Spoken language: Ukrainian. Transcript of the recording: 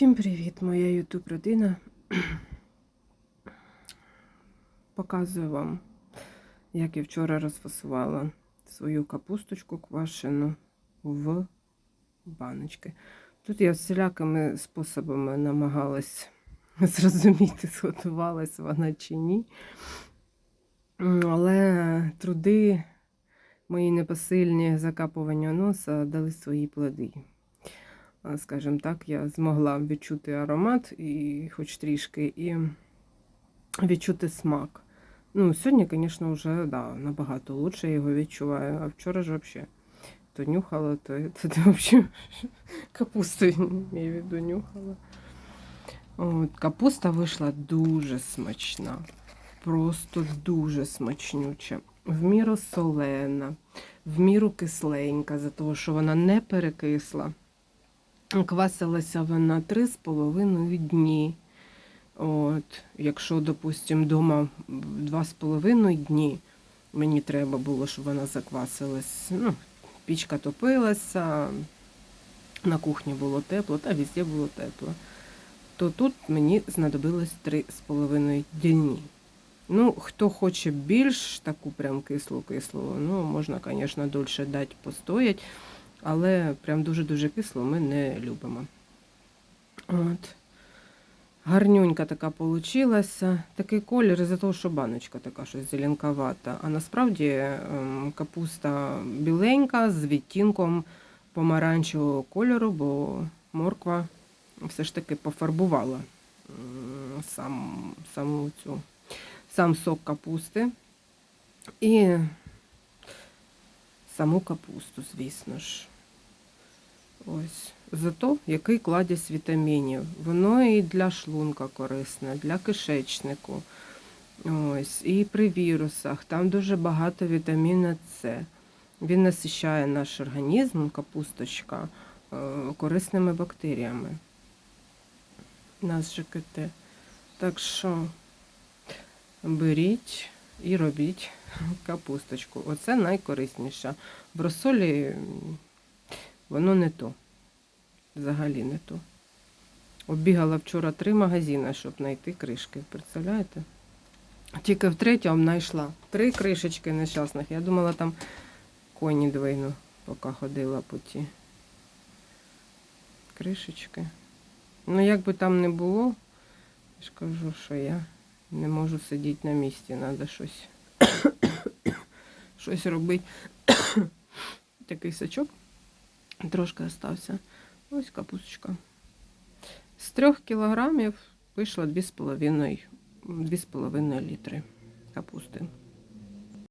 Всім привіт, моя ютуб родина. Показую вам, як я вчора розфасувала свою капусточку квашену в баночки. Тут я всілякими способами намагалась зрозуміти, зготувалась вона чи ні. Але труди мої непосильні закапування носа дали свої плоди. Скажімо так, я змогла відчути аромат і хоч трішки, і відчути смак. Ну, сьогодні, звісно, вже да, набагато я його відчуваю, а вчора ж взагалі то нюхала, то, то, то взагалі капусту я в виду нюхала. От, капуста вийшла дуже смачна, просто дуже смачнюча. В міру солена, в міру кисленька, за того, що вона не перекисла. Квасилася вона три з половиною дні. От, якщо, допустимо, вдома два з половиною дні мені треба було, щоб вона заквасилась. Ну, пічка топилася, на кухні було тепло, та везде було тепло. То тут мені знадобилось три з половиною дні. Ну, хто хоче більш таку прям кислу-кислу, ну, можна, звісно, дольше дати постоять, але прям дуже-дуже кисло ми не любимо. От. Гарнюнька така получилася. Такий колір із-за того, що баночка така щось зеленковата. А насправді ем, капуста біленька з відтінком помаранчевого кольору, бо морква все ж таки пофарбувала сам, саму цю, сам сок капусти і саму капусту, звісно ж. Ось. Зато який кладязь вітамінів. Воно і для шлунка корисне, для кишечнику. Ось. І при вірусах. Там дуже багато вітаміна С. Він насищає наш організм, капусточка, е, корисними бактеріями. Нас ЖКТ. Так що беріть і робіть капусточку. Оце найкорисніше. В розсолі воно не то. Взагалі не то. Оббігала вчора три магазини, щоб знайти кришки. Представляєте? Тільки в третьому знайшла три кришечки нещасних. Я думала, там коні двойну, поки ходила по ті кришечки. Ну, як би там не було, я ж кажу, що я не можу сидіти на місці, треба щось, щось робити. Такий сачок трошки остався. Ось капусточка. З трьох кілограмів вийшло 2,5 2,5 літри капусти.